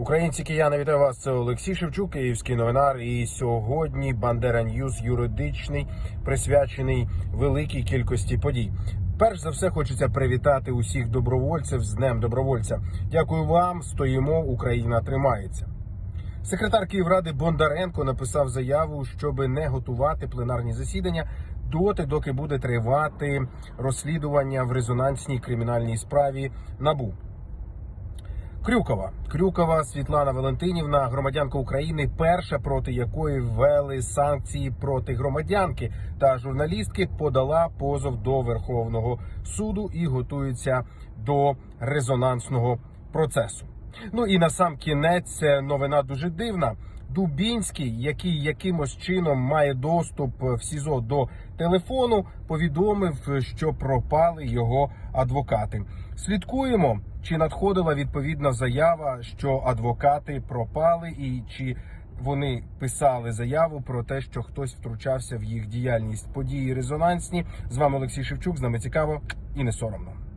Українці кияни, вітаю вас. Це Олексій Шевчук, київський новинар. І сьогодні Бандера Ньюз юридичний, присвячений великій кількості подій. Перш за все, хочеться привітати усіх добровольців з Днем добровольця. Дякую вам. Стоїмо, Україна тримається. Секретар Київради Бондаренко написав заяву, щоб не готувати пленарні засідання доти, доки буде тривати розслідування в резонансній кримінальній справі НАБУ. Крюкова Крюкова Світлана Валентинівна, громадянка України, перша проти якої ввели санкції проти громадянки та журналістки, подала позов до Верховного суду і готується до резонансного процесу. Ну і на сам кінець е, новина дуже дивна. Дубінський, який якимось чином має доступ в СІЗО до телефону, повідомив, що пропали його адвокати. Слідкуємо, чи надходила відповідна заява, що адвокати пропали, і чи вони писали заяву про те, що хтось втручався в їх діяльність. Події резонансні. З вами Олексій Шевчук. З нами цікаво і не соромно.